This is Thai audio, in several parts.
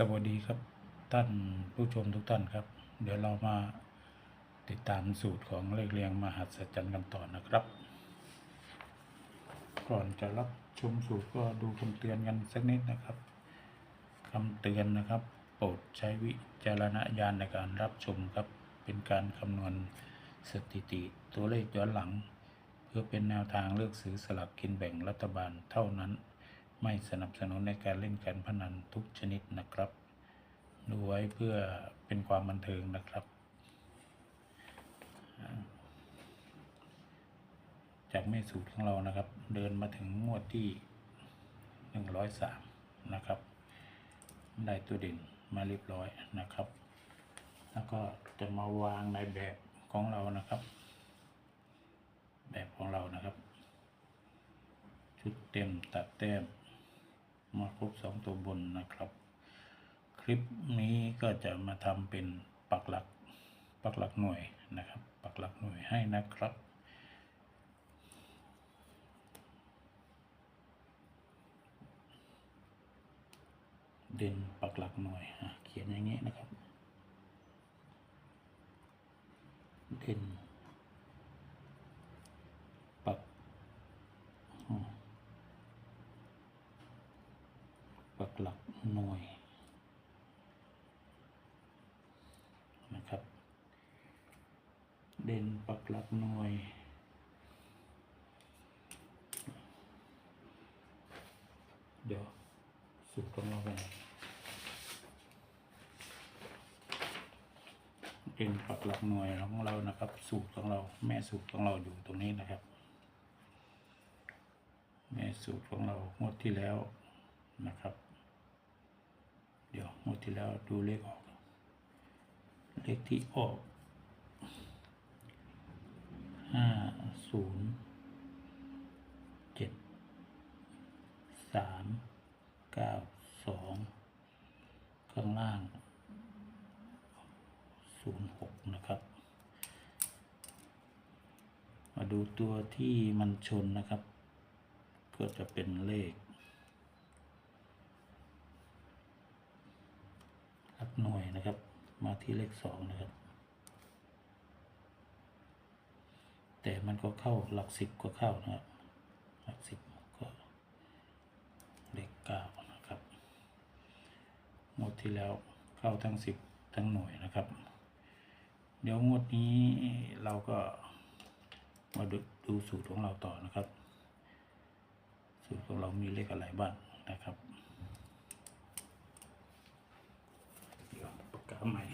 สวัสดีครับท่านผู้ชมทุกท่านครับ เดี๋ยวเรามาติดตามสูตรของเลขเรียงมหัศจรรย์กันต่อนะครับ ก่อนจะรับชมสูตรก็ดูคำเตือนกันสักนิดนะครับคำเตือนนะครับ โปรดใช้วิจารณญาณในการรับชมครับ เป็นการคำนวณสถิติตัวเลขย้อนหลัง เพื่อเป็นแนวทางเลือกซื้อสลากกินแบ่งรัฐบาลเท่านั้น ไม่สนับสนุนในการเล่นการพนันทุกชนิดนะครับ ดูไว้เพื่อเป็นความบันเทิงนะครับ จากแม่สูตรของเรานะครับ เดินมาถึงงวดที่หนึ่งร้อยสามนะครับ ได้ตัวเด่นมาเรียบร้อยนะครับ แล้วก็จะมาวางในแบบของเรานะครับ แบบของเรานะครับ ชุดเต็มตัดแต้ม มาครบสองตัวบนนะครับ คลิปนี้ก็จะมาทำเป็นปักหลักปักหลักหน่วยนะครับ ปักหลักหน่วยให้นะครับเด่นปักหลักหน่วยอะเขียนอย่างนี้นะครับ เด่นปักอืม ปักหลักหน่วยนะครับ เด่นปักหลักหน่วยเดี๋ยวสูตรของเราไปไหนเด่นปักหลักหน่วยของเรานะครับ สูตรของเราแม่สูตรของเราอยู่ตรงนี้นะครับ แม่สูตรของเรางวดที่แล้วนะครับ ดี๋ยวงวดที่แล้วดูเลขออก เลขที่ออกห้าศูนย์เจ็ดสามเก้าสองข้างล่างศูนย์หกนะครับ มาดูตัวที่มันชนนะครับ ก็จะเป็นเลข ลักหน่วยนะครับ มาที่เลขสองนะครับ แต่มันก็เข้าหลักสิบก็เข้านะครับ หลักสิบก็เลขเก้านะครับงวดที่แล้วเข้าทั้งสิบทั้งหน่วยนะครับ เดี๋ยวงวดนี้เราก็มาดูดูสูตรของเราต่อนะครับ สูตรของเรามีเลขอะไรบ้างนะครับ เดี๋ยว ปากกาใหม่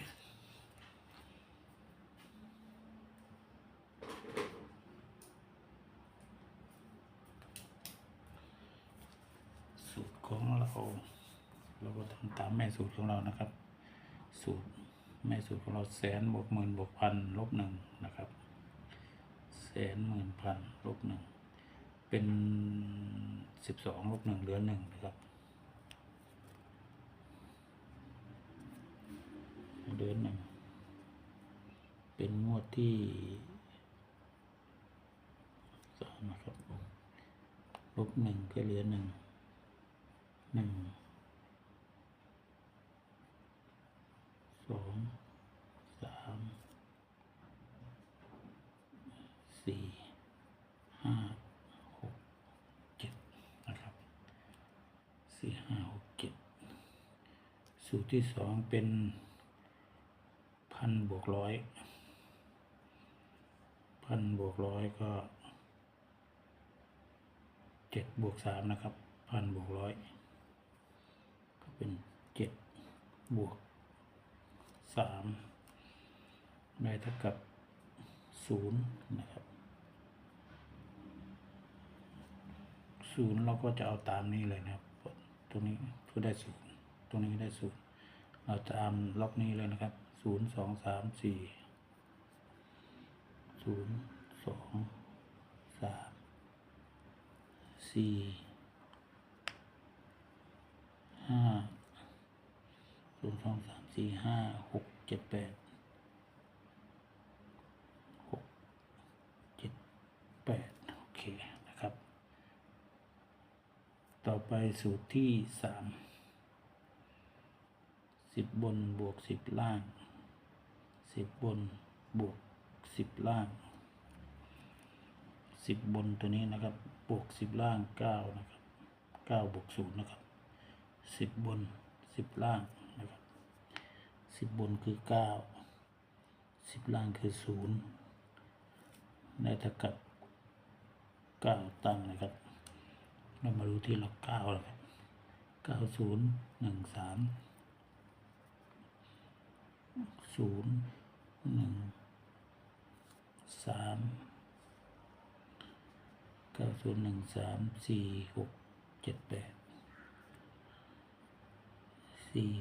สูตรของเรา เราก็ทำตามแม่สูตรของเรานะครับ สูตรแม่สูตรของเราแสนบวกหมื่นบวกพันลบหนึ่งนะครับ แสนหมื่นพันลบหนึ่งเป็นสิบสองลบหนึ่งเหลือหนึ่งนะครับ เหลือหนึ่งเป็นงวดที่สามนะครับลบหนึ่งก็เหลือหนึ่งหนึ่งสองสามสี่ห้าหกเจ็ดนะครับสี่ห้าหกเจ็ดสูตรที่สองเป็น พันบวกร้อยพันบวกร้อยก็เจ็ดบวกสามนะครับพันบวกร้อยก็เป็นเจ็ดบวกสามได้เท่ากับศูนย์นะครับศูนย์เราก็จะเอาตามนี้เลยนะครับตรงนี้ก็ได้ศูนย์ตรงนี้ได้ศูนย์เราจะตามล็อกนี้เลยนะครับ ศูนย์สองสามสี่ศูนย์สองสามสี่ห้าศูนย์สองสามสี่ห้าหกเจ็ดแปดหกเจ็ดแปดโอเคนะครับ ต่อไปสูตรที่สามสิบบนบวกสิบล่าง สิบบนบวกสิบล่างสิบบนตัวนี้นะครับบวกสิบล่างเก้านะครับเก้าบวกศูนย์นะครับสิบบนสิบล่างนะครับสิบบนคือเก้าสิบล่างคือศูนย์ได้เท่ากับเก้าตั้งนะครับ เรามาดูที่หลักเก้านะครับเก้าศูนย์หนึ่งสามศูนย์ สามเก้าศูนย์หนึ่งสามสี่หกเจ็ดแปดสี่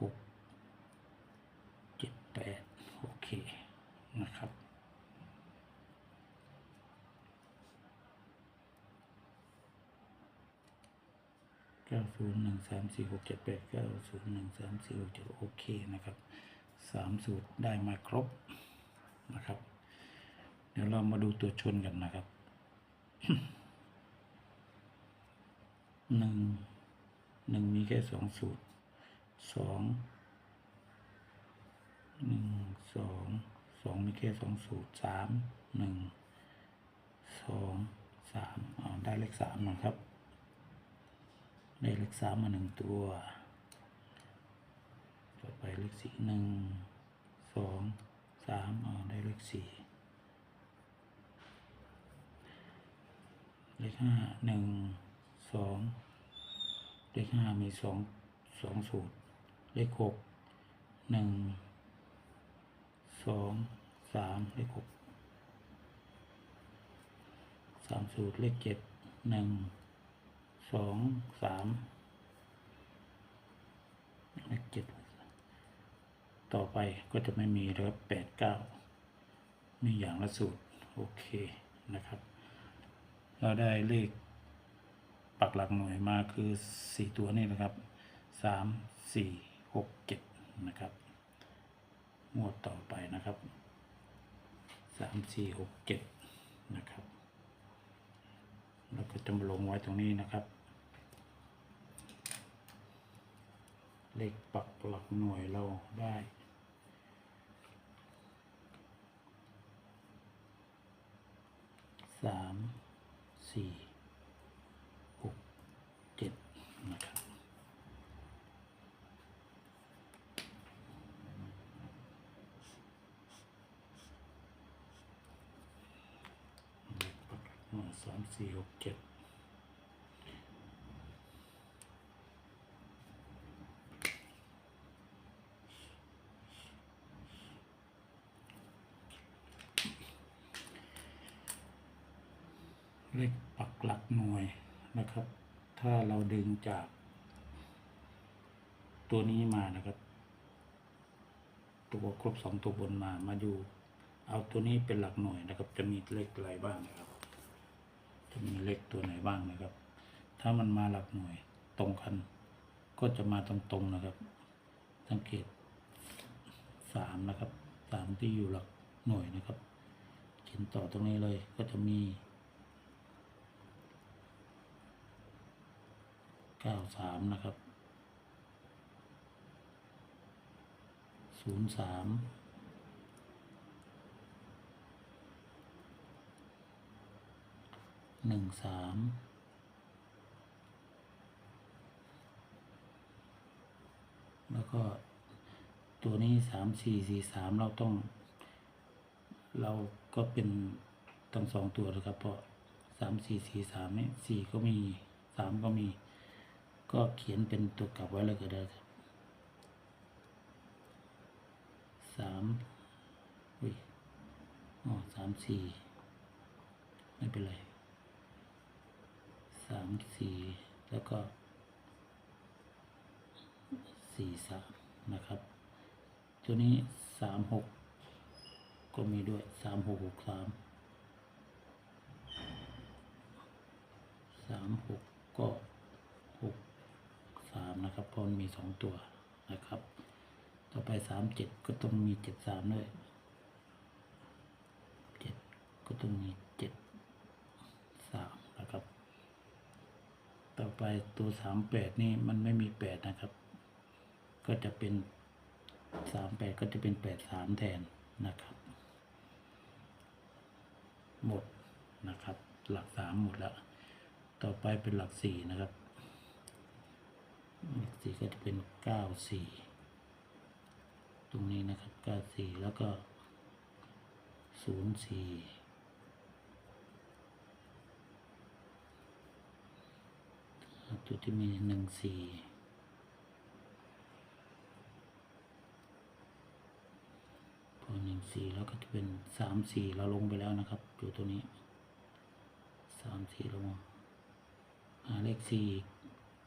หกเจ็ดแปดโอเค นะครับเก้าศูนย์หนึ่งสามสี่หกเจ็ดแปดเก้าศูนย์หนึ่งสามสี่หกเจ็ดโอเคนะครับ สามสูตรได้มาครบนะครับ เดี๋ยวเรามาดูตัวชนกันนะครับหนึ่งหนึ่งมีแค่สองสูตรสองหนึ่งสองสองมีแค่สองสูตรสามหนึ่งสองสามเอได้เลขสามนะครับ ได้เลขสามมาหนึ่งตัว ไปเลขสี่หนึ่งสองสามอ๋อได้เลขสี่เลขห้าหนึ่งสองเลขห้ามีสองสองสูตร เลขหกหนึ่งสองสามเลขหกสามสูตรเลขเจ็ดหนึ่งสองสามเลขเจ็ด ต่อไปก็จะไม่มีแล้วแปดเก้ามีอย่างละสูตร โอเคนะครับ เราได้เลขปักหลักหน่วยมาคือสี่ตัวนี่นะครับสามสี่หกเจ็ดนะครับงวดต่อไปนะครับสามสี่หกเจ็ดนะครับแล้วก็จะมาลงไว้ตรงนี้นะครับ เลขปักหลักหน่วยเราได้ สามสี่หกเจ็ดนะครับเลขปักหลัวสามสี่หกเจ็ด เลขปักหลักหน่วยนะครับ ถ้าเราดึงจาก ตัวนี้มานะครับ ตัวครบสองตัวบนมามาดู เอาตัวนี้เป็นหลักหน่วยนะครับ จะมีเลขอะไรบ้างนะครับ จะมีเลขตัวไหนบ้างนะครับ ถ้ามันมาหลักหน่วยตรงกัน ก็จะมาตรงๆนะครับ สังเกตสามนะครับสามที่อยู่หลักหน่วยนะครับเขียนต่อตรงนี้เลยก็จะมี เก้าสามนะครับศูนย์สามหนึ่งสามแล้วก็ตัวนี้สามสี่สี่สามเราต้อง เราก็เป็นทั้งสองตัวนะครับเพราะสามสี่สี่สามนี่สี่ก็มีสามก็มี ก็เขียนเป็นตัวกลับไว้เลยก็ได้ครับสามอุ้ยอ๋อสามสี่ไม่เป็นไรสามสี่แล้วก็สี่สามนะครับ ตัวนี้สามหกก็มีด้วยสามหกหกสามสามหกก็ นะครับเพราะมันมีสองตัวนะครับ ต่อไปสามเจ็ดก็ต้องมีเจ็ดสามด้วยเจ็ดก็ต้องมีเจ็ดสามนะครับ ต่อไปตัวสามแปดนี่มันไม่มีแปดนะครับ ก็จะเป็นสามแปดก็จะเป็นแปดสามแทนนะครับ หมดนะครับ หลักสามหมดแล้ว ต่อไปเป็นหลักสี่นะครับ หลักสี่ก็จะเป็นเก้าสี่ตรงนี้นะครับเก้าสี่แล้วก็ศูนย์สี่จุดที่มีหนึ่งสี่พอหนึ่งสี่แล้วก็จะเป็นสามสี่เราลงไปแล้วนะครับอยู่ตัวนี้สามสี่ลงมาเลขสี่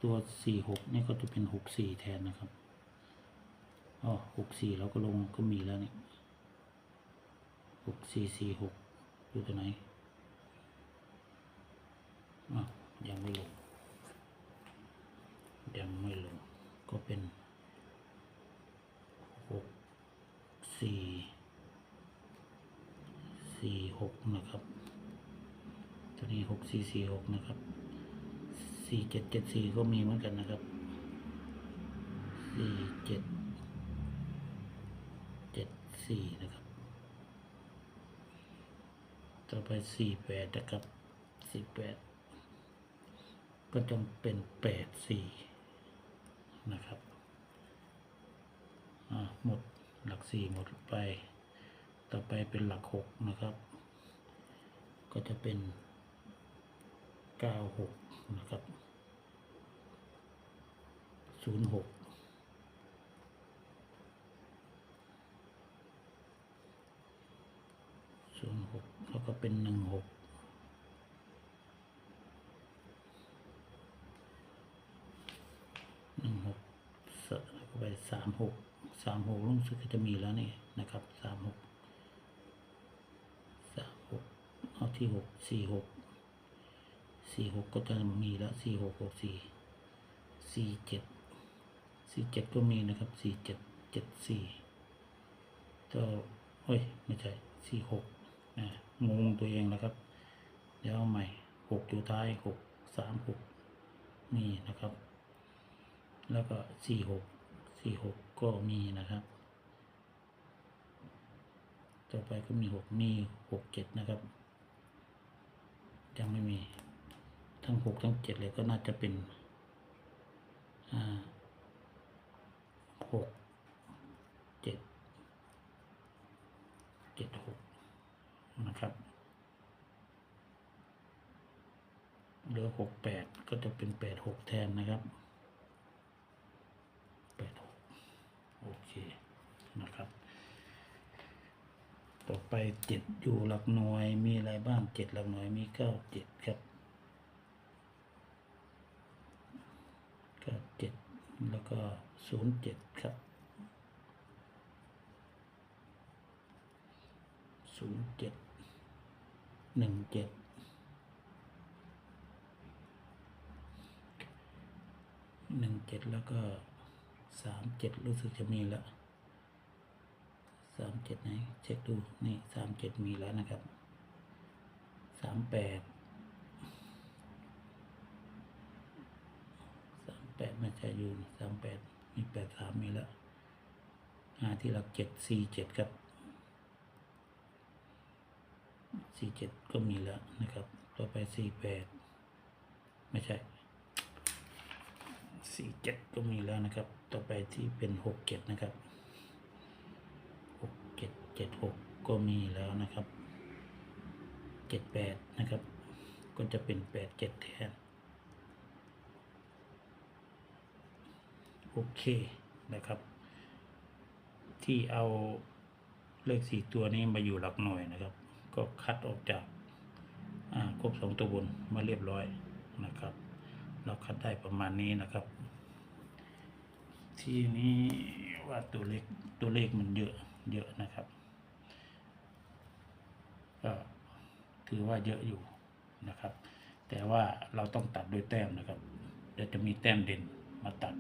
ตัวสี่หกนี่ก็จะเป็นหกสี่แทนนะครับอ๋อหกสี่เราก็ลงก็มีแล้วนี่หกสี่สี่หกอยู่ตัวไหนอ๋อยังไม่ลง ยังไม่ลง ก็เป็นหกสี่สี่หกนะครับ ตัวนี้หกสี่สี่หกนะครับ สี่เจ็ดเจ็ดสี่ก็มีเหมือนกันนะครับสี่เจ็ดเจ็ดสี่นะครับ ต่อไปสี่แปดนะครับสี่แปดก็จะเป็นแปดสี่นะครับอ่าหมดหลักสี่หมดไป ต่อไปเป็นหลักหกนะครับ ก็จะเป็น เก้าหกนะครับศูนย์หกศูนย์หกแล้วก็เป็นหนึ่งหกหนึ่งหกสแล้วก็ไปสามหกสามหกลุงสุดก็จะมีแล้วนี่นะครับสามหกสามหกเอาที่หกสี่หก สี่หกก็จะมีแล้วสี่หกหกสี่สี่เจ็ดสี่เจ็ดก็มีนะครับสี่เจ็ดเจ็ดสี่ก็เฮ้ยไม่ใช่สี่หกนะงงตัวเองนะครับ เดี๋ยวเอาใหม่หกอยู่ท้ายหกสามหกมีนะครับ แล้วก็สี่หกสี่หกก็มีนะครับ ต่อไปก็มีหกมีหกเจ็ดนะครับ ยังไม่มี ทั้งหกทั้งเจ็ดเลยก็น่าจะเป็นหกเจ็ดเจ็ดหกนะครับเหลือหกแปดก็จะเป็นแปดหกแทนนะครับแปดหกโอเคนะครับต่อไปเจ็ดอยู่หลักหน่วยมีอะไรบ้างเจ็ดหลักหน่วยมีเก้าเจ็ดครับเก้าเจ็ด แล้วก็ศูนย์เจ็ดครับศูนย์เจ็ดหนึ่งเจ็ดหนึ่งเจ็ดแล้วก็สามเจ็ดรู้สึกจะมีแล้วสามเจ็ดไหนเช็คดูนี่สามเจ็ดมีแล้วนะครับสามแปดสาม แปดไม่ใช่อยู่สามแปดมีแปดสามมีแล้วหาที่หลักเจ็ดสี่เจ็ดครับสี่เจ็ดก็มีแล้วนะครับ ต่อไปสี่แปดไม่ใช่สี่เจ็ดก็มีแล้วนะครับ ต่อไปที่เป็นหกเจ็ดนะครับหกเจ็ดเจ็ดหกก็มีแล้วนะครับเจ็ดแปดนะครับ ก็จะเป็นแปดเจ็ดแทน โอเคนะครับ ที่เอาเลขสี่ตัวนี้มาอยู่หลักหน่วยนะครับ ก็คัดออกจากอ่าครบสองตัวบนมาเรียบร้อยนะครับ เราคัดได้ประมาณนี้นะครับ ทีนี้ว่าตัวเลขตัวเลขมันเยอะเยอะนะครับก็ถือว่าเยอะอยู่นะครับ แต่ว่าเราต้องตัดโดวยแต้มนะครับเดี๋ยวจะมีแต้มเด่นมาตัด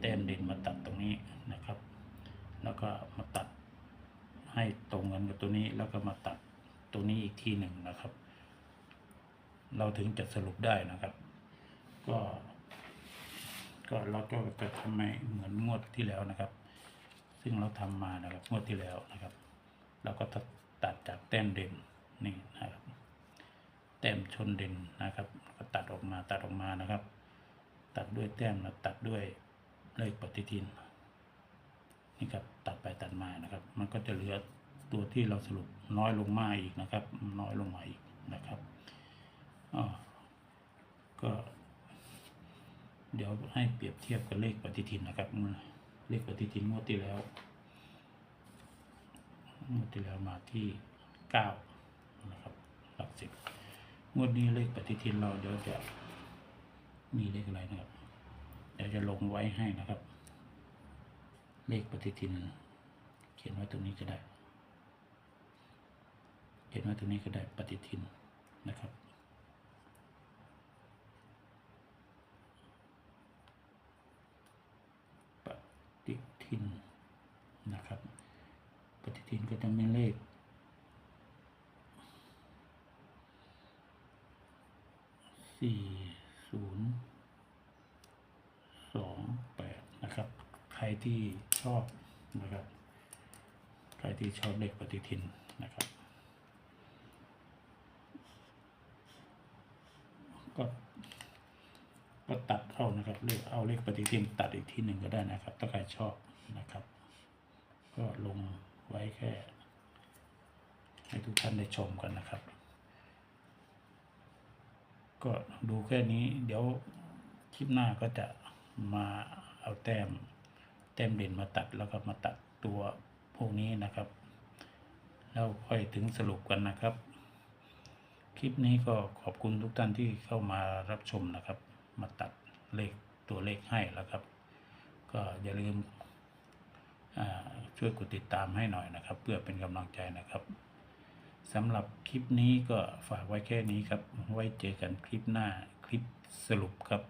แต้มเด่นมาตัดตรงนี้นะครับ แล้วก็มาตัดให้ตรงกันกับตัวนี้แล้วก็มาตัดตัวนี้อีกทีหนึ่งนะครับ เราถึงจะสรุปได้นะครับ ก็ ก็เราก็จะทำไมเหมือนงวดที่แล้วนะครับ ซึ่งเราทำมานะครับงวดที่แล้วนะครับ เราก็ตัดจากแต้มเด่นนี่นะครับ แต้มชนเด่นนะครับ ก็ตัดออกมาตัดออกมานะครับ ตัดด้วยแต้มแล้วตัดด้วย เลขปฏิทินนี่ครับตัดไปตัดมานะครับ มันก็จะเหลือตัวที่เราสรุปน้อยลงมาอีกนะครับ น้อยลงมาอีกนะครับอ๋อก็ เดี๋ยวให้เปรียบเทียบกับเลขปฏิทินนะครับ เลขปฏิทินงวดที่แล้วงวดที่แล้วมาที่เก้านะครับหลักสิบงวดนี้เลขปฏิทินเราเดี๋ยวจะมีเลขอะไรนะครับ ดี๋ยวจะลงไว้ให้นะครับ เลขปฏิทิน เขียนไว้ตรงนี้ก็ได้ เขียนไว้ตรงนี้ก็ได้ปฏิทินนะครับปฏิทินนะครับ ปฏิทินก็จะมีเลข สี่ศูนย์สองแปดนะครับ ใค รที่ชอบนะครับ ใครที่ชอบเลขปฏิทินนะครับ ก็ก็ตัดเอานะครับเลขเอาเลขปฏิทินตัดอีกที่หนึ่งก็ได้นะครับ ถ้าใครชอบนะครับ ก็ลงไว้แค่ ให้ทุกท่านได้ชมกันนะครับ ก็ดูแค่นี้เดี๋ยวคลิปหน้าก็จะมาเอาแต้ม ต้มเด่นมาตัดแล้วก็มาตัดตัวพวกนี้นะครับ แล้วค่อยถึงสรุปกันนะครับ คลิปนี้ก็ขอบคุณทุกท่านที่เข้ามารับชมนะครับ มาตัดเลขตัวเลขให้แล้วครับ ก็อย่าลืมช่วยกดติดตามให้หน่อยนะครับ เพื่อเป็นกำลังใจนะครับสำหรับคลิปนี้ก็ฝากไว้แค่นี้ครับ ไว้เจอกันคลิปหน้าคลิปสรุปครับ